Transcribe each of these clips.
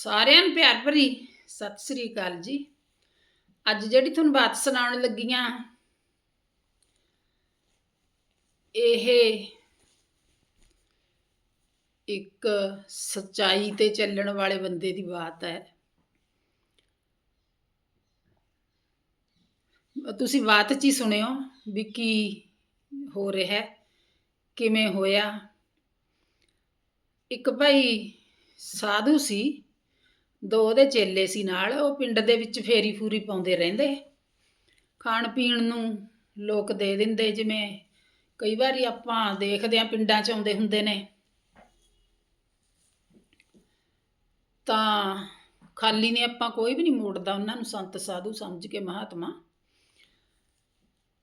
ਸਾਰਿਆਂ ਨੂੰ ਪਿਆਰ ਭਰੀ ਸਤਿ ਸ੍ਰੀ ਅਕਾਲ ਜੀ। ਅੱਜ ਜਿਹੜੀ ਤੁਹਾਨੂੰ ਬਾਤ ਸੁਣਾਉਣ ਲੱਗੀਆਂ ਇਹ ਇੱਕ ਸਚਾਈ ਤੇ ਚੱਲਣ ਵਾਲੇ ਬੰਦੇ ਦੀ ਬਾਤ ਹੈ। ਤੁਸੀਂ ਬਾਤ ਚ ਹੀ ਸੁਣਿਓ ਵੀ ਕੀ ਹੋ ਰਿਹਾ ਹੈ, ਕਿਵੇਂ ਹੋਇਆ। ਇੱਕ ਭਾਈ ਸਾਧੂ ਸੀ ਦੋ ਉਹਦੇ ਚੇਲੇ ਸੀ ਨਾਲ, ਉਹ ਪਿੰਡ ਦੇ ਵਿੱਚ ਫੇਰੀ ਫੂਰੀ ਪਾਉਂਦੇ ਰਹਿੰਦੇ। ਖਾਣ ਪੀਣ ਨੂੰ ਲੋਕ ਦੇ ਦਿੰਦੇ, ਜਿਵੇਂ ਕਈ ਵਾਰੀ ਆਪਾਂ ਦੇਖਦੇ ਆ ਪਿੰਡਾਂ 'ਚ ਆਉਂਦੇ ਹੁੰਦੇ ਨੇ। ਤਾਂ ਖਾਲੀ ਨੇ ਆਪਾਂ ਕੋਈ ਵੀ ਨਹੀਂ ਮੋੜਦਾ, ਉਹਨਾਂ ਨੂੰ ਸੰਤ, ਸਾਧੂ ਸਮਝ ਕੇ ਮਹਾਤਮਾ।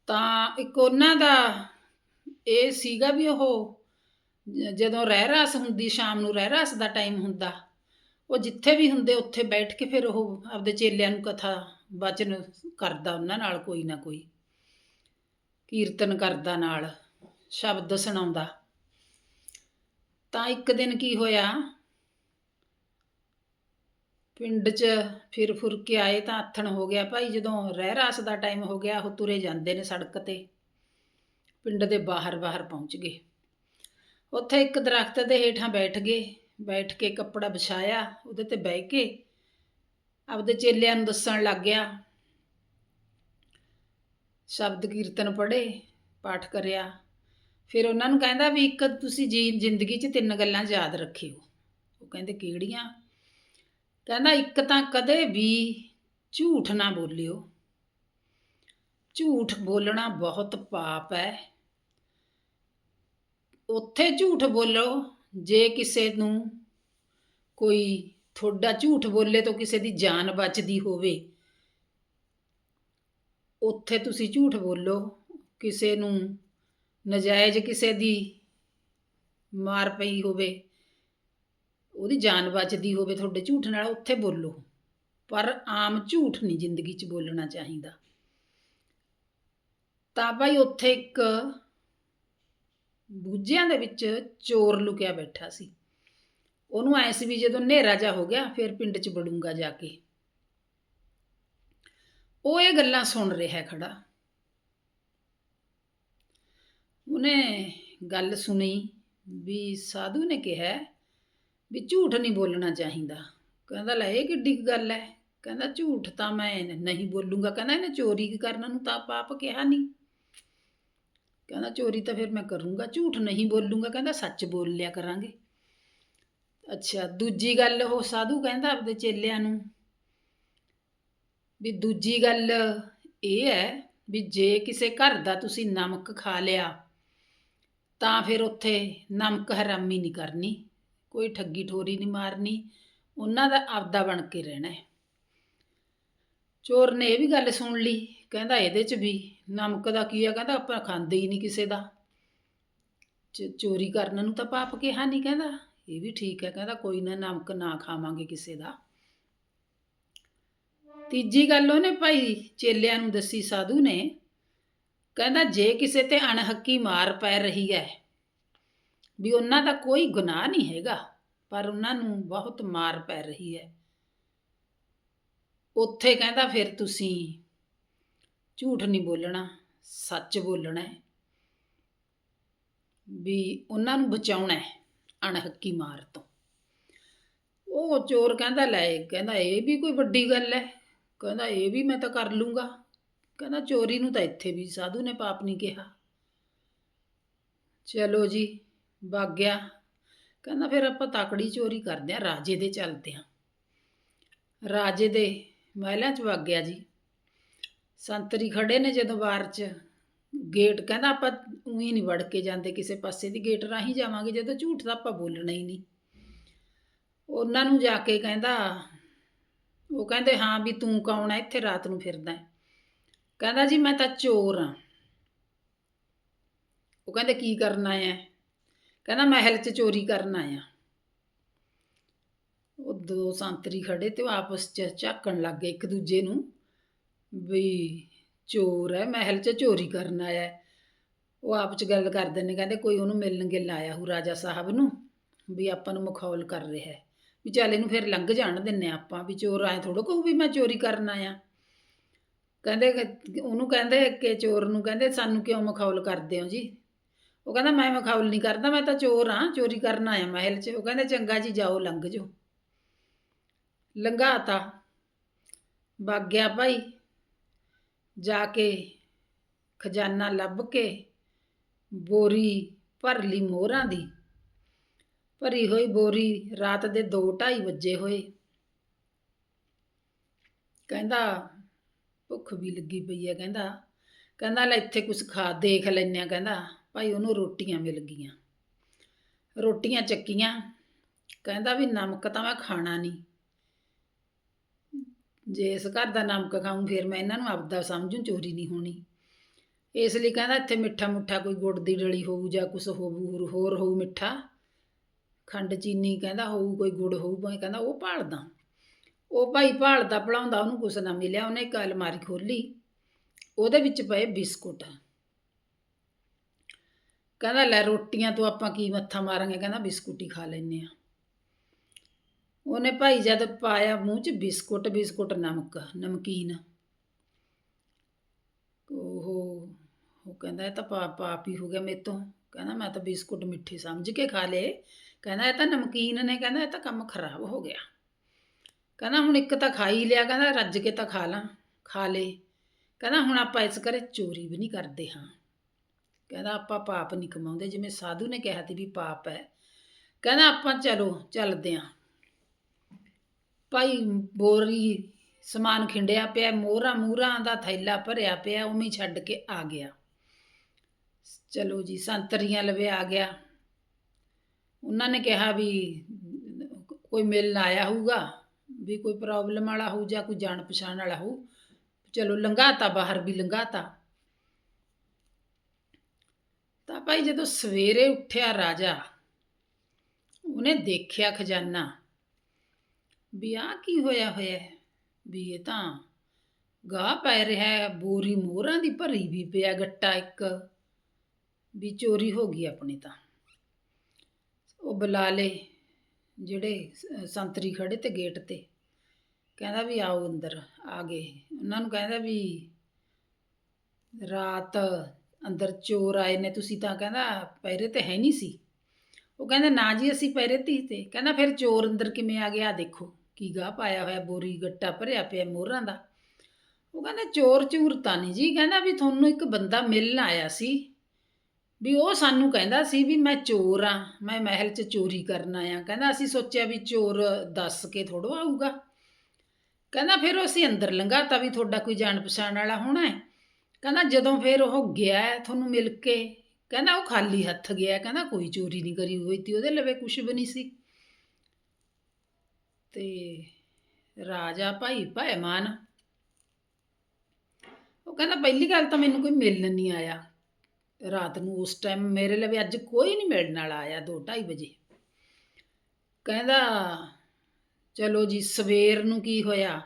ਤਾਂ ਇੱਕ ਉਹਨਾਂ ਦਾ ਇਹ ਸੀਗਾ ਵੀ ਉਹ ਜਦੋਂ ਰਹਿ ਰਾਸ ਹੁੰਦੀ, ਸ਼ਾਮ ਨੂੰ ਰਹਿ ਰਾਸ ਦਾ ਟਾਈਮ ਹੁੰਦਾ ਉਹ ਜਿੱਥੇ ਵੀ ਹੁੰਦੇ, ਉੱਥੇ ਬੈਠ ਕੇ ਫਿਰ ਉਹ ਆਪਦੇ ਚੇਲਿਆਂ ਨੂੰ ਕਥਾ ਵਚਨ ਕਰਦਾ ਉਹਨਾਂ ਨਾਲ ਕੋਈ ਨਾ ਕੋਈ। ਕੀਰਤਨ ਕਰਦਾ ਨਾਲ, ਸ਼ਬਦ ਸੁਣਾਉਂਦਾ। ਤਾਂ ਇੱਕ ਦਿਨ ਕੀ ਹੋਇਆ? ਪਿੰਡ 'ਚ ਫਿਰ ਫੁਰ ਕੇ ਆਏ ਤਾਂ ਆਥਣ ਹੋ ਗਿਆ ਭਾਈ, ਜਦੋਂ ਰਹਿ ਰਾਸ ਦਾ ਟਾਈਮ ਹੋ ਗਿਆ, ਉਹ ਤੁਰੇ ਜਾਂਦੇ ਨੇ ਸੜਕ ਤੇ। ਪਿੰਡ ਦੇ ਬਾਹਰ ਬਾਹਰ ਪਹੁੰਚ ਗਏ। ਉੱਥੇ ਇੱਕ ਦਰਖਤ ਦੇ ਹੇਠਾਂ ਬੈਠ ਗਏ। ਬੈਠ ਕੇ ਕੱਪੜਾ ਵਿਛਾਇਆ, ਉਹਦੇ ਤੇ ਬਹਿ ਕੇ ਆਪਦੇ ਚੇਲਿਆਂ ਨੂੰ ਦੱਸਣ ਲੱਗ ਗਿਆ। ਸ਼ਬਦ ਕੀਰਤਨ ਪੜ੍ਹੇ, ਪਾਠ ਕਰਿਆ। ਫਿਰ ਉਹਨਾਂ ਨੂੰ ਕਹਿੰਦਾ ਵੀ ਇੱਕ ਤੁਸੀਂ ਜੀ, ਜ਼ਿੰਦਗੀ 'ਚ ਤਿੰਨ ਗੱਲਾਂ ਯਾਦ ਰੱਖਿਓ। ਉਹ ਕਹਿੰਦੇ ਕਿਹੜੀਆਂ? ਕਹਿੰਦਾ ਇੱਕ ਤਾਂ ਕਦੇ ਵੀ ਝੂਠ ਨਾ ਬੋਲਿਓ। ਝੂਠ ਬੋਲਣਾ ਬਹੁਤ ਪਾਪ ਹੈ। ਉੱਥੇ ਝੂਠ ਬੋਲੋ ਜੇ ਕਿਸੇ ਨੂੰ ਕੋਈ ਤੁਹਾਡਾ ਝੂਠ ਬੋਲੇ ਤਾਂ ਕਿਸੇ ਦੀ ਜਾਨ ਬਚਦੀ ਹੋਵੇ, ਉੱਥੇ ਤੁਸੀਂ ਝੂਠ ਬੋਲੋ। ਕਿਸੇ ਨੂੰ ਨਜਾਇਜ਼ ਕਿਸੇ ਦੀ ਮਾਰ ਪਈ ਹੋਵੇ, ਉਹਦੀ ਜਾਨ ਬਚਦੀ ਹੋਵੇ, ਤੁਹਾਡੇ ਝੂਠ ਨਾਲ ਉੱਥੇ ਬੋਲੋ। ਪਰ ਆਮ ਝੂਠ ਨਹੀਂ ਜ਼ਿੰਦਗੀ 'ਚ ਬੋਲਣਾ ਚਾਹੀਦਾ। ਤਾਂ ਭਾਈ ਉੱਥੇ ਇੱਕ ਬੂਝਿਆਂ ਦੇ ਵਿੱਚ ਚੋਰ ਲੁਕਿਆ ਬੈਠਾ ਸੀ। ਉਹਨੂੰ ਐ ਸੀ ਵੀ ਜਦੋਂ ਹਨੇਰਾ ਜਾ ਹੋ ਗਿਆ, ਫਿਰ ਪਿੰਡ 'ਚ ਵੜੂੰਗਾ ਜਾ ਕੇ। ਉਹ ਇਹ ਗੱਲਾਂ ਸੁਣ ਰਿਹਾ ਖੜਾ। ਉਹਨੇ ਗੱਲ ਸੁਣੀ ਵੀ ਸਾਧੂ ਨੇ ਕਿਹਾ ਵੀ ਝੂਠ ਨਹੀਂ ਬੋਲਣਾ ਚਾਹੀਦਾ। ਕਹਿੰਦਾ, ਲੈ, ਇਹ ਕਿੱਡੀ ਗੱਲ ਹੈ ਕਹਿੰਦਾ, ਝੂਠ ਤਾਂ ਮੈਂ ਨਹੀਂ ਬੋਲੂੰਗਾ। ਕਹਿੰਦਾ, ਇਹਨੇ ਚੋਰੀ ਕਰਨ ਨੂੰ ਤਾਂ ਪਾਪ ਕਿਹਾ ਨਹੀਂ ਕਹਿੰਦਾ ਚੋਰੀ ਤਾਂ ਫਿਰ ਮੈਂ ਕਰੂੰਗਾ, ਝੂਠ ਨਹੀਂ ਬੋਲੂੰਗਾ, ਕਹਿੰਦਾ ਸੱਚ ਬੋਲ ਲਿਆ ਕਰਾਂਗੇ। ਅੱਛਾ, ਦੂਜੀ ਗੱਲ ਉਹ ਸਾਧੂ ਕਹਿੰਦਾ ਆਪਦੇ ਚੇਲਿਆਂ ਨੂੰ ਵੀ ਦੂਜੀ ਗੱਲ ਇਹ ਹੈ ਵੀ ਜੇ ਕਿਸੇ ਘਰ ਦਾ ਤੁਸੀਂ ਨਮਕ ਖਾ ਲਿਆ, ਤਾਂ ਫਿਰ ਉੱਥੇ ਨਮਕ ਹਰਾਮੀ ਨਹੀਂ ਕਰਨੀ, ਕੋਈ ਠੱਗੀ ਠੋਰੀ ਨਹੀਂ ਮਾਰਨੀ, ਉਹਨਾਂ ਦਾ ਆਪਦਾ ਬਣ ਕੇ ਰਹਿਣਾ ਚੋਰ ਨੇ ਇਹ ਵੀ ਗੱਲ ਸੁਣ ਲਈ, ਕਹਿੰਦਾ ਇਹਦੇ 'ਚ ਵੀ ਨਮਕ ਦਾ ਕੀ ਆ ਕਹਿੰਦਾ, ਆਪਾਂ ਖਾਂਦੇ ਹੀ ਨਹੀਂ ਕਿਸੇ ਦਾ। ਚੋਰੀ ਕਰਨ ਨੂੰ ਤਾਂ ਪਾਪ ਕਿਹਾ ਨਹੀਂ ਕਹਿੰਦਾ। ਇਹ ਵੀ ਠੀਕ ਹੈ ਕਹਿੰਦਾ, ਕੋਈ ਨਾ ਨਮਕ ਨਾ ਖਾਵਾਂਗੇ ਕਿਸੇ ਦਾ। ਤੀਜੀ ਗੱਲ ਉਹਨੇ ਭਾਈ ਚੇਲਿਆਂ ਨੂੰ ਦੱਸੀ ਸਾਧੂ ਨੇ, ਕਹਿੰਦਾ ਜੇ ਕਿਸੇ ਤੇ ਅਣਹੱਕੀ ਮਾਰ ਪੈ ਰਹੀ ਹੈ, ਵੀ ਉਹਨਾਂ ਦਾ ਕੋਈ ਗੁਨਾਹ ਨਹੀਂ ਹੈਗਾ, ਪਰ ਉਹਨਾਂ ਨੂੰ ਬਹੁਤ ਮਾਰ ਪੈ ਰਹੀ ਹੈ। ਉੱਥੇ ਕਹਿੰਦਾ, ਫਿਰ ਤੁਸੀਂ ਝੂਠ ਨਹੀਂ ਬੋਲਣਾ, ਸੱਚ ਬੋਲਣਾ ਹੈ। ਵੀ ਉਹਨਾਂ ਨੂੰ ਬਚਾਉਣਾ ਹੈ ਅਣਹੱਕੀ ਮਾਰ ਤੋਂ। ਉਹ ਚੋਰ ਕਹਿੰਦਾ, ਲੈ, ਕਹਿੰਦਾ ਇਹ ਵੀ ਕੋਈ ਵੱਡੀ ਗੱਲ ਹੈ। ਕਹਿੰਦਾ ਇਹ ਵੀ ਮੈਂ ਤਾਂ ਕਰ ਲੂੰਗਾ। ਕਹਿੰਦਾ ਚੋਰੀ ਨੂੰ ਤਾਂ ਇੱਥੇ ਵੀ ਸਾਧੂ ਨੇ ਪਾਪ ਨਹੀਂ ਕਿਹਾ। ਚਲੋ ਜੀ ਵਗ ਗਿਆ। ਕਹਿੰਦਾ ਫਿਰ ਆਪਾਂ ਤਾਕੜੀ ਚੋਰੀ ਕਰਦੇ ਆ ਰਾਜੇ ਦੇ ਚੱਲਦੇ ਆ ਰਾਜੇ ਦੇ ਮਹਿਲਾਂ 'ਚ ਵਗ ਗਿਆ ਜੀ। ਸੰਤਰੀ ਖੜੇ ਨੇ ਜਦੋਂ ਬਾਰ 'ਚ, ਗੇਟ ਕਹਿੰਦਾ ਆਪਾਂ ਉਹੀ ਨਹੀਂ ਵੜ ਕੇ ਜਾਂਦੇ, ਕਿਸੇ ਪਾਸੇ ਦੀ ਗੇਟ ਰਾਹੀਂ ਜਾਵਾਂਗੇ, ਜਦੋਂ ਝੂਠ ਤਾਂ ਆਪਾਂ ਬੋਲਣਾ ਹੀ ਨਹੀਂ। ਉਹਨਾਂ ਨੂੰ ਜਾ ਕੇ ਕਹਿੰਦਾ, ਉਹ ਕਹਿੰਦੇ, ਹਾਂ ਵੀ ਤੂੰ ਕੌਣ ਹੈ ਇੱਥੇ ਰਾਤ ਨੂੰ ਫਿਰਦਾ ਹੈ। ਕਹਿੰਦਾ ਜੀ, ਮੈਂ ਤਾਂ ਚੋਰ ਹਾਂ। ਉਹ ਕਹਿੰਦੇ, ਕੀ ਕਰਨ ਆਇਆ? ਹੈ? ਕਹਿੰਦਾ, ਮਹਿਲ 'ਚ ਚੋਰੀ ਕਰਨ ਆਇਆ। ਉਹ ਦੋ ਸੰਤਰੀ ਖੜੇ ਤੇ ਉਹ ਆਪਸ 'ਚ ਝਾਕਣ ਲੱਗ ਗਏ ਇੱਕ ਦੂਜੇ ਨੂੰ। ਵੀ ਚੋਰ ਹੈ, ਮਹਿਲ 'ਚ ਚੋਰੀ ਕਰਨ ਆਇਆ ਹੈ। ਉਹ ਆਪ 'ਚ ਗੱਲ ਕਰਦੇ ਨੇ, ਕਹਿੰਦੇ ਕੋਈ ਉਹਨੂੰ ਮਿਲਣ ਗਿਲਣ ਆਇਆ ਹੂ ਰਾਜਾ ਸਾਹਿਬ ਨੂੰ, ਵੀ ਆਪਾਂ ਨੂੰ ਮਖੌਲ ਕਰ ਰਿਹਾ ਹੈ। ਵੀ ਚੱਲ ਇਹਨੂੰ ਫਿਰ ਲੰਘ ਜਾਣ ਦਿੰਨੇ ਆਪਾਂ, ਵੀ ਚੋਰ ਆਏ ਥੋੜੋ ਕਹੂ ਵੀ ਮੈਂ ਚੋਰੀ ਕਰਨ ਆਇਆ। ਕਹਿੰਦੇ ਕਿ- ਉਹਨੂੰ ਕਹਿੰਦੇ ਕਿ ਚੋਰ ਨੂੰ ਕਹਿੰਦੇ, ਸਾਨੂੰ ਕਿਉਂ ਮਖੌਲ ਕਰਦੇ ਹੋ ਜੀ? ਉਹ ਕਹਿੰਦਾ, ਮੈਂ ਮਖੌਲ ਨਹੀਂ ਕਰਦਾ, ਮੈਂ ਤਾਂ ਚੋਰ ਹਾਂ, ਚੋਰੀ ਕਰਨ ਆਇਆ ਮਹਿਲ 'ਚ। ਉਹ ਕਹਿੰਦੇ, ਚੰਗਾ ਜੀ, ਜਾਓ, ਲੰਘ ਜਾਓ। ਲੰਘਾਤਾ। ਵਗ ਗਿਆ ਭਾਈ। ਜਾ ਕੇ ਖਜ਼ਾਨਾ ਲੱਭ ਕੇ ਬੋਰੀ ਭਰ ਲਈ ਮੋਹਰਾਂ ਦੀ। ਭਰੀ ਹੋਈ ਬੋਰੀ ਰਾਤ ਦੇ 2:30 ਵਜੇ ਹੋਏ। ਕਹਿੰਦਾ, ਭੁੱਖ ਵੀ ਲੱਗੀ ਪਈ ਹੈ, ਕਹਿੰਦਾ। ਕਹਿੰਦਾ, ਲੈ ਇੱਥੇ ਕੁਛ ਖਾ, ਦੇਖ ਲੈਨੇ ਆ ਕਹਿੰਦਾ। ਭਾਈ, ਉਹਨੂੰ ਰੋਟੀਆਂ ਮਿਲ ਗਈਆਂ। ਰੋਟੀਆਂ ਚੱਕੀਆਂ। ਕਹਿੰਦਾ ਵੀ, ਨਮਕ ਤਾਂ ਮੈਂ ਖਾਣਾ ਨਹੀਂ। ਜੇ ਇਸ ਘਰ ਦਾ ਨਮਕ ਖਾਊਂ, ਫਿਰ ਮੈਂ ਇਹਨਾਂ ਨੂੰ ਆਪਦਾ ਸਮਝੂ, ਚੋਰੀ ਨਹੀਂ ਹੋਣੀ। ਇਸ ਲਈ ਕਹਿੰਦਾ ਇੱਥੇ ਮਿੱਠਾ ਮੁੱਠਾ ਕੋਈ ਗੁੜ ਦੀ ਡਲੀ ਹੋਊ ਜਾਂ ਕੁਛ ਹੋਊ, ਹੋਰ- ਹੋਰ ਹੋਊ ਮਿੱਠਾ। ਖੰਡ ਚੀਨੀ ਕਹਿੰਦਾ ਹੋਊ, ਕੋਈ ਗੁੜ ਹੋਊ, ਭਾਵੇਂ ਕਹਿੰਦਾ ਉਹ ਭਾਲਦਾ। ਉਹ ਭਾਈ ਭਾਲਦਾ, ਭਲਾਉਂਦਾ, ਉਹਨੂੰ ਕੁਛ ਨਾ ਮਿਲਿਆ, ਉਹਨੇ ਇੱਕ ਅਲਮਾਰੀ ਖੋਲੀ ਉਹਦੇ ਵਿੱਚ ਪਏ ਬਿਸਕੁਟ। ਕਹਿੰਦਾ ਲੈ ਰੋਟੀਆਂ ਤੋਂ ਆਪਾਂ ਕੀ ਮੱਥਾ ਮਾਰਾਂਗੇ? ਕਹਿੰਦਾ ਬਿਸਕੁਟ ਹੀ ਖਾ ਲੈਨੇ ਆ ਉਹਨੇ ਭਾਈ ਜਦ ਪਾਇਆ ਮੂੰਹ 'ਚ ਬਿਸਕੁਟ ਬਿਸਕੁਟ, ਨਮਕ, ਨਮਕੀਨ। ਉਹ ਉਹ ਕਹਿੰਦਾ ਇਹ ਤਾਂ ਪਾਪ ਪਾਪ ਹੀ ਹੋ ਗਿਆ ਮੇਰੇ ਤੋਂ। ਕਹਿੰਦਾ ਮੈਂ ਤਾਂ ਬਿਸਕੁਟ ਮਿੱਠੇ ਸਮਝ ਕੇ ਖਾ ਲਏ। ਕਹਿੰਦਾ ਇਹ ਤਾਂ ਨਮਕੀਨ ਨੇ, ਕਹਿੰਦਾ ਇਹ ਤਾਂ ਕੰਮ ਖਰਾਬ ਹੋ ਗਿਆ। ਕਹਿੰਦਾ ਹੁਣ ਇੱਕ ਤਾਂ ਖਾ ਹੀ ਲਿਆ, ਕਹਿੰਦਾ ਰੱਜ ਕੇ ਤਾਂ ਖਾ ਲਾਂ, ਖਾ ਲੇ। ਕਹਿੰਦਾ ਹੁਣ ਆਪਾਂ ਇਸ ਕਰੇ ਚੋਰੀ ਵੀ ਨਹੀਂ ਕਰਦੇ ਹਾਂ। ਕਹਿੰਦਾ ਆਪਾਂ ਪਾਪ ਨਹੀਂ ਕਮਾਉਂਦੇ, ਜਿਵੇਂ ਸਾਧੂ ਨੇ ਕਿਹਾ ਸੀ ਵੀ ਪਾਪ ਹੈ। ਕਹਿੰਦਾ ਆਪਾਂ ਚਲੋ, ਚੱਲਦੇ ਆਂ ਭਾਈ ਬੋਰੀ ਸਮਾਨ ਖਿੰਡਿਆ ਪਿਆ, ਮੋਹਰਾਂ ਮੂਹਰਾਂ ਦਾ ਥੈਲਾ ਭਰਿਆ ਪਿਆ, ਉਵੇਂ ਛੱਡ ਕੇ ਆ ਗਿਆ। ਚਲੋ ਜੀ, ਸੰਤਰੀਆਂ ਲਵੇ ਆ ਗਿਆ। ਉਹਨਾਂ ਨੇ ਕਿਹਾ ਵੀ ਕੋਈ ਮਿਲਣ ਆਇਆ ਹੋਊਗਾ, ਵੀ ਕੋਈ ਪ੍ਰੋਬਲਮ ਵਾਲਾ ਹੋਊ ਜਾਂ ਕੋਈ ਜਾਣ ਪਛਾਣ ਵਾਲਾ ਹੋਊ। ਚਲੋ, ਲੰਘਾਤਾ, ਬਾਹਰ ਵੀ ਲੰਘਾਤਾ। ਤਾਂ ਭਾਈ ਜਦੋਂ ਸਵੇਰੇ ਉੱਠਿਆ ਰਾਜਾ, ਉਹਨੇ ਦੇਖਿਆ ਖਜ਼ਾਨਾ। ਵੀ ਆ ਕੀ ਹੋਇਆ ਹੋਇਆ ਹੈ? ਵੀ ਇਹ ਤਾਂ ਗਾਹ ਪੈ ਰਿਹਾ ਹੈ, ਬੋਰੀ ਮੋਹਰਾਂ ਦੀ ਭਰੀ ਵੀ ਪਿਆ ਗੱਟਾ ਇੱਕ। ਵੀ ਚੋਰੀ ਹੋ ਗਈ ਆਪਣੀ ਤਾਂ। ਉਹ ਬੁਲਾ ਲੇ ਜਿਹੜੇ ਸੰਤਰੀ ਖੜੇ ਤੇ ਗੇਟ ਤੇ। ਕਹਿੰਦਾ ਵੀ ਆਓ ਅੰਦਰ, ਆ ਗਏ। ਉਹਨਾਂ ਨੂੰ ਕਹਿੰਦਾ ਵੀ ਰਾਤ ਅੰਦਰ ਚੋਰ ਆਏ ਨੇ, ਤੁਸੀਂ ਤਾਂ ਕਹਿੰਦਾ ਪਹਿਰੇ ਤੇ ਹੈ ਨਹੀਂ ਸੀ। ਉਹ ਕਹਿੰਦੇ, ਨਾ ਜੀ, ਅਸੀਂ ਪਹਿਰੇ ਧੀ ਤੇ। ਕਹਿੰਦਾ, ਫਿਰ ਚੋਰ ਅੰਦਰ ਕਿਵੇਂ ਆ ਗਿਆ? ਦੇਖੋ, ਕੀ ਗਾਹ ਪਾਇਆ ਹੋਇਆ, ਬੋਰੀ ਗੱਟਾ ਭਰਿਆ ਪਿਆ ਮੋਹਰਾਂ ਦਾ। ਉਹ ਕਹਿੰਦਾ, ਚੋਰ ਚੂਰ ਤਾਂ ਨਹੀਂ ਜੀ। ਕਹਿੰਦਾ ਵੀ ਤੁਹਾਨੂੰ ਇੱਕ ਬੰਦਾ ਮਿਲਣ ਆਇਆ ਸੀ। ਵੀ ਉਹ ਸਾਨੂੰ ਕਹਿੰਦਾ ਸੀ ਵੀ ਮੈਂ ਚੋਰ ਆ, ਮੈਂ ਮਹਿਲ 'ਚ ਚੋਰੀ ਕਰਨ ਆਇਆ। ਕਹਿੰਦਾ, ਅਸੀਂ ਸੋਚਿਆ ਵੀ ਚੋਰ ਦੱਸ ਕੇ ਥੋੜੋ ਆਊਗਾ। ਕਹਿੰਦਾ, ਫਿਰ ਅਸੀਂ ਅੰਦਰ ਲੰਘਾਤਾ ਵੀ ਤੁਹਾਡਾ ਕੋਈ ਜਾਣ ਪਛਾਣ ਵਾਲਾ ਹੋਣਾ ਹੈ? ਕਹਿੰਦਾ, ਜਦੋਂ ਫਿਰ ਉਹ ਗਿਆ, ਤੁਹਾਨੂੰ ਮਿਲ ਕੇ ਕਹਿੰਦਾ ਉਹ ਖਾਲੀ ਹੱਥ ਗਿਆ, ਕਹਿੰਦਾ ਕੋਈ ਚੋਰੀ ਨਹੀਂ ਕਰੀ ਹੋਈ ਤੀ, ਉਹਦੇ ਲਵੇ ਕੁਛ ਵੀ ਨਹੀਂ ਸੀ। ਤੇ ਰਾਜਾ ਭਾਈ ਭੈਮਾਨ, ਉਹ ਕਹਿੰਦਾ ਪਹਿਲੀ ਗੱਲ ਤਾਂ ਮੈਨੂੰ ਕੋਈ ਮਿਲਣ ਨਹੀਂ ਆਇਆ। ਰਾਤ ਨੂੰ ਉਸ ਟਾਈਮ ਮੇਰੇ ਲਵੇ ਅੱਜ ਕੋਈ ਨਹੀਂ ਮਿਲਣ ਵਾਲਾ ਆਇਆ 2:30 ਵਜੇ। ਕਹਿੰਦਾ, ਚਲੋ ਜੀ, ਸਵੇਰ ਨੂੰ ਕੀ ਹੋਇਆ?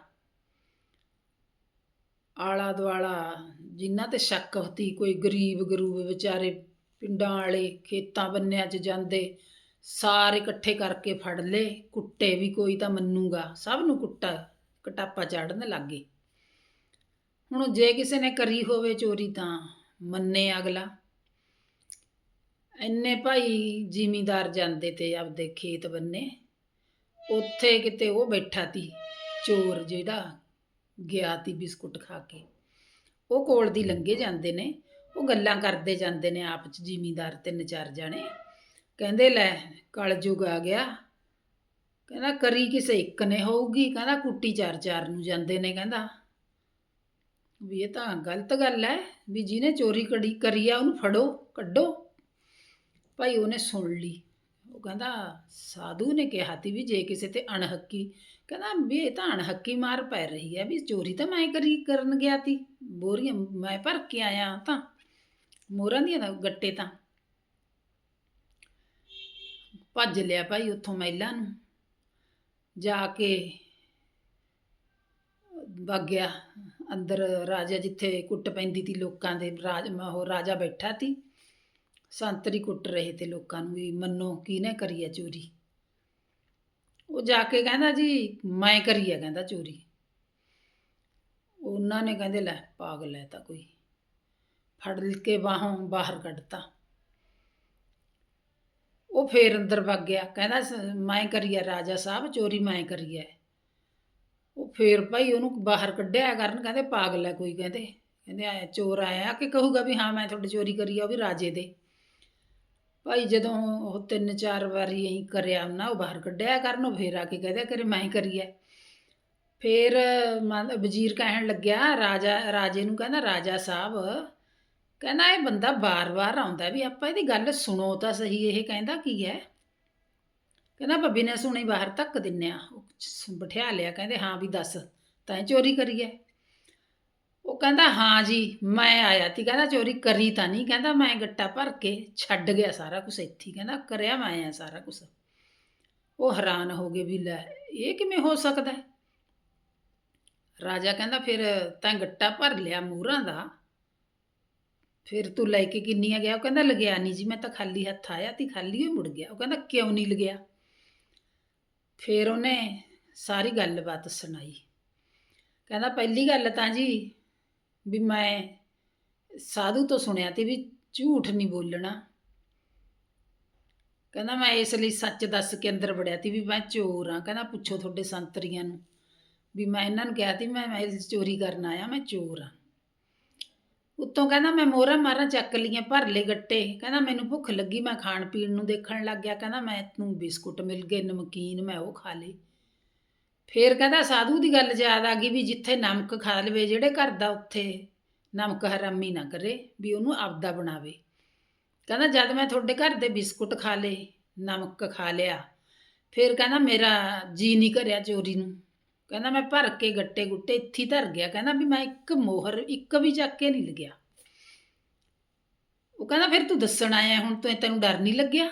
ਆਲਾ ਦੁਆਲਾ ਜਿਨ੍ਹਾਂ ਤੇ ਸ਼ੱਕ ਹੁੰਦੀ ਕੋਈ ਗਰੀਬ ਗਰੂਬ ਵਿਚਾਰੇ ਪਿੰਡਾਂ ਵਾਲੇ ਖੇਤਾਂ ਬੰਨਿਆਂ 'ਚ ਜਾਂਦੇ, ਸਾਰੇ ਇਕੱਠੇ ਕਰਕੇ ਫੜ ਲਏ, ਕੁੱਟੇ ਵੀ ਕੋਈ ਤਾਂ ਮੰਨੂਗਾ, ਸਭ ਨੂੰ ਕੁੱਟਾ, ਕਟਾਪਾ ਚਾੜਨ ਲੱਗੇ। ਹੁਣ ਜੇ ਕਿਸੇ ਨੇ ਕਰੀ ਹੋਵੇ ਚੋਰੀ ਤਾਂ ਮੰਨੇ ਅਗਲਾ। ਇੰਨੇ ਭਾਈ ਜ਼ਿਮੀਂਦਾਰ ਜਾਂਦੇ ਤੇ ਆਪਦੇ ਖੇਤ ਬੰਨੇ, ਉੱਥੇ ਕਿਤੇ ਉਹ ਬੈਠਾ ਤੀ, ਚੋਰ ਜਿਹੜਾ ਗਿਆ ਤੀ ਬਿਸਕੁਟ ਖਾ ਕੇ। ਉਹ ਕੋਲ ਦੀ ਲੰਘੇ ਜਾਂਦੇ ਨੇ ਉਹ ਗੱਲਾਂ ਕਰਦੇ ਜਾਂਦੇ ਨੇ ਆਪ ਚ ਜ਼ਿਮੀਂਦਾਰ ਤਿੰਨ ਚਾਰ ਜਾਣੇ। ਕਹਿੰਦੇ ਲੈ ਕਲਯੁਗ ਆ ਗਿਆ। ਕਹਿੰਦਾ ਕਰੀ ਕਿਸੇ ਇੱਕ ਨੇ ਹੋਊਗੀ। ਕਹਿੰਦਾ ਕੁੱਟੀ ਚਾਰ ਚਾਰ ਨੂੰ ਜਾਂਦੇ ਨੇ ਕਹਿੰਦਾ। ਵੀ ਇਹ ਤਾਂ ਗਲਤ ਗੱਲ ਹੈ ਵੀ ਜਿਹਨੇ ਚੋਰੀ ਕੜੀ ਕਰੀ ਆ ਉਹਨੂੰ ਫੜੋ, ਕੱਢੋ। ਭਾਈ ਉਹਨੇ ਸੁਣ ਲਈ। ਉਹ ਕਹਿੰਦਾ ਸਾਧੂ ਨੇ ਕਿਹਾ ਤੀ ਵੀ ਜੇ ਕਿਸੇ ਤੇ ਅਣਹੱਕੀ ਕਹਿੰਦਾ ਵੀ ਇਹ ਤਾਂ ਅਣਹੱਕੀ ਮਾਰ ਪੈ ਰਹੀ ਹੈ ਵੀ ਚੋਰੀ ਤਾਂ ਮੈਂ ਕਰੀ ਕਰਨ ਗਿਆ ਤੀ ਬੋਰੀਆਂ ਮੈਂ ਭਰ ਕੇ ਆਇਆ ਤਾਂ। ਮੋਹਰਾਂ ਦੀਆਂ ਤਾਂ ਗੱਟੇ ਤਾਂ। ਭੱਜ ਲਿਆ ਭਾਈ ਉੱਥੋਂ ਮਹਿਲਾ ਨੂੰ। ਜਾ ਕੇ ਵਗ ਗਿਆ। ਅੰਦਰ ਰਾਜਾ ਜਿੱਥੇ ਕੁੱਟ ਪੈਂਦੀ ਤੀ ਲੋਕਾਂ ਦੇ ਰਾਜ, ਉਹ ਰਾਜਾ ਬੈਠਾ ਸੀ ਸੰਤਰੀ ਕੁੱਟ ਰਹੇ ਤੇ ਲੋਕਾਂ ਨੂੰ ਵੀ, ਮੰਨੋ ਕਿਹਨੇ ਕਰੀ ਹੈ ਚੋਰੀ। ਉਹ ਉਹ ਜਾ ਕੇ ਕਹਿੰਦਾ ਜੀ, ਮੈਂ ਕਰੀ ਹੈ ਕਹਿੰਦਾ ਚੋਰੀ। ਉਹਨਾਂ ਨੇ ਕਹਿੰਦੇ, ਲੈ ਪਾਗਲ ਹੈ ਤਾਂ ਕੋਈ। ਫੜ ਕੇ ਬਾਹੋਂ ਬਾਹਰ ਕੱਢਤਾ। ਉਹ ਫੇਰ ਅੰਦਰ ਵਗ ਗਿਆ, ਕਹਿੰਦਾ ਮੈਂ ਕਰੀ ਰਾਜਾ ਸਾਹਿਬ, ਚੋਰੀ ਮੈਂ ਕਰੀ ਉਹ ਫੇਰ ਭਾਈ ਉਹਨੂੰ ਬਾਹਰ ਕੱਢਿਆ ਕਰਨ, ਕਹਿੰਦੇ ਪਾਗਲ ਹੈ ਕੋਈ, ਕਹਿੰਦੇ ਕਹਿੰਦੇ ਆ ਚੋਰ ਆਇਆ ਕਿ ਕਹੂਗਾ ਵੀ ਹਾਂ, ਮੈਂ ਤੁਹਾਡੀ ਚੋਰੀ ਕਰੀ ਆ, ਉਹ ਵੀ ਰਾਜੇ ਦੇ। ਭਾਈ ਜਦੋਂ ਉਹ ਤਿੰਨ ਚਾਰ ਵਾਰੀ ਐਂ ਕਰਿਆ ਨਾ ਉਹ ਬਾਹਰ ਕੱਢਿਆ ਕਰਨ, ਉਹ ਫੇਰ ਆ ਕੇ ਕਹਦੇ ਕਰੇ ਮੈਂ ਹੀ ਕਰੀ ਐ ਫੇਰ ਵਜ਼ੀਰ ਕਹਿਣ ਲੱਗਿਆ, ਰਾਜਾ, ਰਾਜੇ ਨੂੰ ਕਹਿੰਦਾ, ਰਾਜਾ ਸਾਹਿਬ ਕਹਿੰਦਾ ਇਹ ਬੰਦਾ ਬਾਰ-ਬਾਰ ਆਉਂਦਾ ਵੀ ਆਪਾਂ ਇਹਦੀ ਗੱਲ ਸੁਣੋ ਤਾਂ ਸਹੀ, ਇਹ ਕਹਿੰਦਾ ਕੀ ਹੈ? ਕਹਿੰਦਾ ਬੱਬੀ ਨੇ ਸੁਣੀ ਬਾਹਰ ਤੱਕ ਦਿੰਨਿਆ ਉਹ ਸ- ਬਿਠਾ ਲਿਆ, ਕਹਿੰਦੇ ਹਾਂ ਵੀ ਦੱਸ, ਤਾਂ ਚੋਰੀ ਕਰੀ ਹੈ। ਉਹ ਕਹਿੰਦਾ ਹਾਂ ਜੀ, ਮੈਂ ਆਇਆ ਤੀ, ਕਹਿੰਦਾ ਚੋਰੀ ਕਰੀ ਤਾਂ ਨਹੀਂ, ਕਹਿੰਦਾ ਮੈਂ ਗੱਟਾ ਭਰ ਕੇ ਛੱਡ ਗਿਆ ਸਾਰਾ ਕੁਝ ਇੱਥੇ ਕਹਿੰਦਾ ਕਰਿਆ ਮੈਂ ਆ ਸਾਰਾ ਕੁਝ ਉਹ ਹੈਰਾਨ ਹੋ ਗਏ ਵੀ ਲੈ, ਇਹ ਕਿਵੇਂ ਹੋ ਸਕਦਾ ਰਾਜਾ ਕਹਿੰਦਾ ਫਿਰ ਤੈਂ ਗੱਟਾ ਭਰ ਲਿਆ ਮੂਹਰਾਂ ਦਾ। ਫਿਰ ਤੂੰ ਲੈ ਕੇ ਕਿੰਨੀਆਂ ਗਿਆ? ਉਹ ਕਹਿੰਦਾ, ਲਗਿਆ ਨਹੀਂ ਜੀ, ਮੈਂ ਤਾਂ ਖਾਲੀ ਹੱਥ ਆਇਆ ਤੀ ਖਾਲੀ ਹੀ ਮੁੜ ਗਿਆ। ਉਹ ਕਹਿੰਦਾ, ਕਿਉਂ ਨਹੀਂ ਲਗਿਆ? ਫਿਰ ਉਹਨੇ ਸਾਰੀ ਗੱਲਬਾਤ ਸੁਣਾਈ। ਕਹਿੰਦਾ, ਪਹਿਲੀ ਗੱਲ ਤਾਂ ਜੀ ਵੀ ਮੈਂ ਸਾਧੂ ਤੋਂ ਸੁਣਿਆ ਤੀ ਵੀ ਝੂਠ ਨਹੀਂ ਬੋਲਣਾ। ਕਹਿੰਦਾ, ਮੈਂ ਇਸ ਲਈ ਸੱਚ ਦੱਸ ਕੇ ਅੰਦਰ ਵੜਿਆ ਤੀ ਵੀ ਮੈਂ ਚੋਰ ਆ। ਕਹਿੰਦਾ, ਪੁੱਛੋ ਤੁਹਾਡੇ ਸੰਤਰੀਆਂ ਨੂੰ ਵੀ ਮੈਂ ਇਹਨਾਂ ਨੂੰ ਕਿਹਾ ਤੀ, ਮੈਂ ਮੈਂ ਚੋਰੀ ਕਰਨ ਆਇਆ, ਮੈਂ ਚੋਰ ਆ। ਉੱਤੋਂ ਕਹਿੰਦਾ ਮੈਂ ਮੋਹਰਾਂ ਮਾਰਾਂ ਚੱਕ ਲੀਆਂ ਭਰ ਲਏ ਗੱਟੇ। ਕਹਿੰਦਾ ਮੈਨੂੰ ਭੁੱਖ ਲੱਗੀ, ਮੈਂ ਖਾਣ ਪੀਣ ਨੂੰ ਦੇਖਣ ਲੱਗ ਗਿਆ। ਕਹਿੰਦਾ ਮੈਂ ਤੂੰ ਬਿਸਕੁਟ ਮਿਲ ਗਏ, ਨਮਕੀਨ ਮੈਂ ਉਹ ਖਾ ਲਏ। ਫੇਰ ਕਹਿੰਦਾ ਸਾਧੂ ਦੀ ਗੱਲ ਯਾਦ ਆ ਗਈ ਵੀ ਜਿੱਥੇ ਨਮਕ ਖਾ ਲਵੇ, ਜਿਹੜੇ ਘਰ ਦਾ ਉੱਥੇ ਨਮਕ ਹਰਾਮੀ ਨਾ ਕਰੇ, ਵੀ ਉਹਨੂੰ ਆਪਦਾ ਬਣਾਵੇ। ਕਹਿੰਦਾ ਜਦ ਮੈਂ ਤੁਹਾਡੇ ਘਰ ਦੇ ਬਿਸਕੁਟ ਖਾ ਲਏ, ਨਮਕ ਖਾ ਲਿਆ। ਫਿਰ ਕਹਿੰਦਾ ਮੇਰਾ ਜੀ ਨਹੀਂ ਕਰਿਆ ਚੋਰੀ ਨੂੰ। ਕਹਿੰਦਾ ਮੈਂ ਭਰ ਕੇ ਗੱਟੇ ਗੁੱਟੇ ਇੱਥੇ ਧਰ ਗਿਆ। ਕਹਿੰਦਾ ਵੀ ਮੈਂ ਇੱਕ ਮੋਹਰ, ਇੱਕ ਵੀ ਚੱਕ ਕੇ ਨਹੀਂ ਲੱਗਿਆ। ਉਹ ਕਹਿੰਦਾ ਫਿਰ ਤੂੰ ਦੱਸਣ ਆਇਆ ਹੁਣ ਤੂੰ ਤੈਨੂੰ ਡਰ ਨਹੀਂ ਲੱਗਿਆ?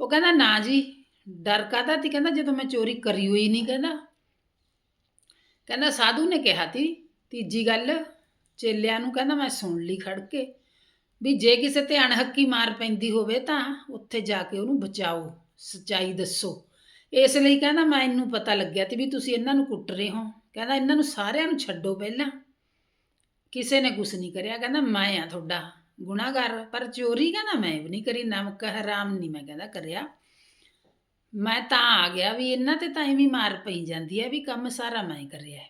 ਉਹ ਕਹਿੰਦਾ ਨਾ ਜੀ, ਡਰ ਕਾਹਦਾ ਤੀ ਕਹਿੰਦਾ ਜਦੋਂ ਮੈਂ ਚੋਰੀ ਕਰੀ ਹੋਈ ਨਹੀਂ ਕਹਿੰਦਾ। ਕਹਿੰਦਾ ਸਾਧੂ ਨੇ ਕਿਹਾ ਤੀ, ਤੀਜੀ ਗੱਲ, ਚੇਲਿਆਂ ਨੂੰ ਕਹਿੰਦਾ ਮੈਂ ਸੁਣ ਲਈ ਖੜ ਕੇ ਵੀ ਜੇ ਕਿਸੇ ਤੇ ਅਣਹੱਕੀ ਮਾਰ ਪੈਂਦੀ ਹੋਵੇ ਤਾਂ ਉੱਥੇ ਜਾ ਕੇ ਉਹਨੂੰ ਬਚਾਓ, ਸੱਚਾਈ ਦੱਸੋ। ਇਸ ਲਈ ਕਹਿੰਦਾ ਮੈਨੂੰ ਪਤਾ ਲੱਗਿਆ ਤੇ ਵੀ ਤੁਸੀਂ ਇਹਨਾਂ ਨੂੰ ਕੁੱਟ ਰਹੇ ਹੋ। ਕਹਿੰਦਾ ਇਹਨਾਂ ਨੂੰ ਸਾਰਿਆਂ ਨੂੰ ਛੱਡੋ ਪਹਿਲਾਂ। ਕਿਸੇ ਨੇ ਕੁਛ ਨਹੀਂ ਕਰਿਆ। ਕਹਿੰਦਾ ਮੈਂ ਆ ਤੁਹਾਡਾ ਗੁਨਾਹਗਾਰ, ਪਰ ਚੋਰੀ ਕਹਿੰਦਾ ਮੈਂ ਵੀ ਨਹੀਂ ਕਰੀ ਨਮਕ ਹਰਾਮ ਨਹੀਂ ਮੈਂ ਕਹਿੰਦਾ ਕਰਿਆ। ਮੈਂ ਤਾਂ ਆ ਗਿਆ ਵੀ ਇਹਨਾਂ ਤੇ ਤਾਂ ਐਵੇਂ ਮਾਰ ਪਈ ਜਾਂਦੀ ਹੈ ਵੀ ਕੰਮ ਸਾਰਾ ਮੈਂ ਕਰਿਆ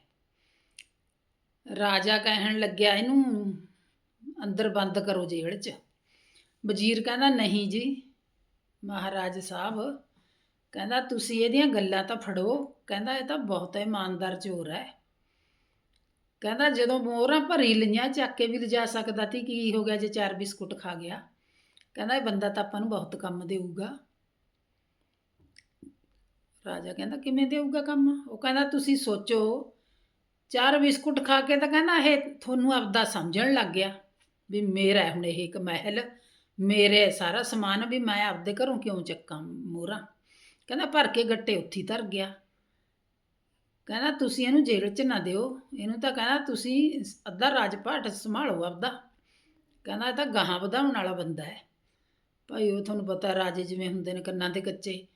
ਰਾਜਾ ਕਹਿਣ ਲੱਗਿਆ ਇਹਨੂੰ, ਅੰਦਰ ਬੰਦ ਕਰੋ ਜੇਲ੍ਹ 'ਚ। ਵਜ਼ੀਰ ਕਹਿੰਦਾ, ਨਹੀਂ ਜੀ, ਮਹਾਰਾਜ ਸਾਹਿਬ ਕਹਿੰਦਾ, ਤੁਸੀਂ ਇਹਦੀਆਂ ਗੱਲਾਂ ਤਾਂ ਫੜੋ। ਕਹਿੰਦਾ, ਇਹ ਤਾਂ ਬਹੁਤ ਇਮਾਨਦਾਰ ਚੋਰ ਹੈ। ਕਹਿੰਦਾ, ਜਦੋਂ ਮੋਹਰਾਂ ਭਰੀ ਲਈਆਂ, ਚੱਕ ਕੇ ਵੀ ਲਿਜਾ ਸਕਦਾ ਤੀ, ਕੀ ਹੋ ਗਿਆ ਜੇ ਚਾਰ ਬਿਸਕੁਟ ਖਾ ਗਿਆ? ਕਹਿੰਦਾ, ਇਹ ਬੰਦਾ ਤਾਂ ਆਪਾਂ ਨੂੰ ਬਹੁਤ ਕੰਮ ਦੇਊਗਾ। ਰਾਜਾ ਕਹਿੰਦਾ, ਕਿਵੇਂ ਦੇਊਗਾ ਕੰਮ? ਉਹ ਕਹਿੰਦਾ, ਤੁਸੀਂ ਸੋਚੋ, ਚਾਰ ਬਿਸਕੁਟ ਖਾ ਕੇ ਤਾਂ ਕਹਿੰਦਾ, ਇਹ ਤੁਹਾਨੂੰ ਆਪਦਾ ਸਮਝਣ ਲੱਗ ਗਿਆ ਵੀ ਮੇਰਾ ਹੁਣ ਇਹ ਇੱਕ ਮਹਿਲ, ਮੇਰੇ ਸਾਰਾ ਸਮਾਨ ਵੀ ਮੈਂ ਆਪਦੇ ਘਰੋਂ ਕਿਉਂ ਚੱਕਾਂ ਮੋਹਰਾਂ? ਕਹਿੰਦਾ ਭਰ ਕੇ ਗੱਟੇ ਉੱਥੀ ਧਰ ਗਿਆ। ਕਹਿੰਦਾ ਤੁਸੀਂ ਇਹਨੂੰ ਜੇਲ੍ਹ 'ਚ ਨਾ ਦਿਓ। ਇਹਨੂੰ ਤਾਂ ਕਹਿੰਦਾ ਤੁਸੀਂ ਅੱਧਾ ਰਾਜਪਾਟ ਸੰਭਾਲੋ ਆਪਦਾ। ਕਹਿੰਦਾ ਇਹ ਤਾਂ ਗਾਹਾਂ ਵਧਾਉਣ ਵਾਲਾ ਬੰਦਾ ਹੈ। ਭਾਈ ਉਹ ਤੁਹਾਨੂੰ ਪਤਾ ਰਾਜੇ ਜਿਵੇਂ ਹੁੰਦੇ ਨੇ ਕੰਨਾਂ ਦੇ ਕੱਚੇ।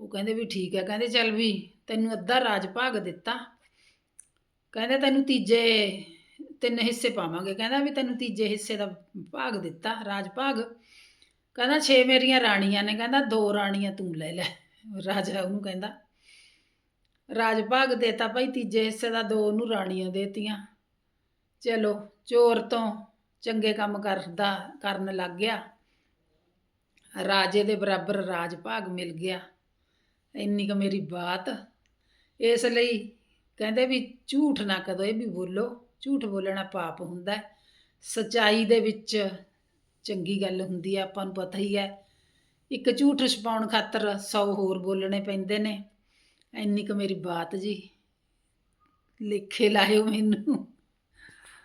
ਉਹ ਕਹਿੰਦੇ ਵੀ ਠੀਕ ਹੈ। ਕਹਿੰਦੇ ਚੱਲ ਵੀ ਤੈਨੂੰ ਅੱਧਾ ਰਾਜ ਭਾਗ ਦਿੱਤਾ। ਕਹਿੰਦੇ ਤੈਨੂੰ ਤੀਜੇ ਤਿੰਨ ਹਿੱਸੇ ਪਾਵਾਂਗੇ। ਕਹਿੰਦਾ ਵੀ ਤੈਨੂੰ ਤੀਜੇ ਹਿੱਸੇ ਦਾ ਭਾਗ ਦਿੱਤਾ ਰਾਜ ਭਾਗ ਕਹਿੰਦਾ ਛੇ ਮੇਰੀਆਂ ਰਾਣੀਆਂ ਨੇ। ਕਹਿੰਦਾ ਦੋ ਰਾਣੀਆਂ ਤੂੰ ਲੈ ਲੈ। ਰਾਜਾ ਉਹਨੂੰ ਕਹਿੰਦਾ, ਰਾਜ ਭਾਗ ਦੇਤਾ ਭਾਈ ਤੀਜੇ ਹਿੱਸੇ ਦਾ ਦੋ ਉਹਨੂੰ ਰਾਣੀਆਂ ਦੇਤੀਆਂ। ਚਲੋ, ਚੋਰ ਤੋਂ ਚੰਗੇ ਕੰਮ ਕਰਦਾ, ਕਰਨ ਲੱਗ ਗਿਆ। ਰਾਜੇ ਦੇ ਬਰਾਬਰ ਰਾਜ ਭਾਗ ਮਿਲ ਗਿਆ। ਇੰਨੀ ਕੁ ਮੇਰੀ ਬਾਤ। ਇਸ ਲਈ ਕਹਿੰਦੇ ਵੀ ਝੂਠ ਨਾ ਕਦੋਂ ਇਹ ਵੀ ਬੋਲੋ। ਝੂਠ ਬੋਲਣਾ ਪਾਪ ਹੁੰਦਾ ਹੈ। ਸਚਾਈ ਦੇ ਵਿੱਚ ਚੰਗੀ ਗੱਲ ਹੁੰਦੀ ਹੈ, ਆਪਾਂ ਨੂੰ ਪਤਾ ਹੀ ਹੈ। ਇੱਕ ਝੂਠ ਛਪਾਉਣ ਖਾਤਰ 100 ਹੋਰ ਬੋਲਣੇ ਪੈਂਦੇ ਨੇ। ਇੰਨੀ ਕੁ ਮੇਰੀ ਬਾਤ ਜੀ। ਲੇਖੇ ਲਾਇਓ ਮੈਨੂੰ।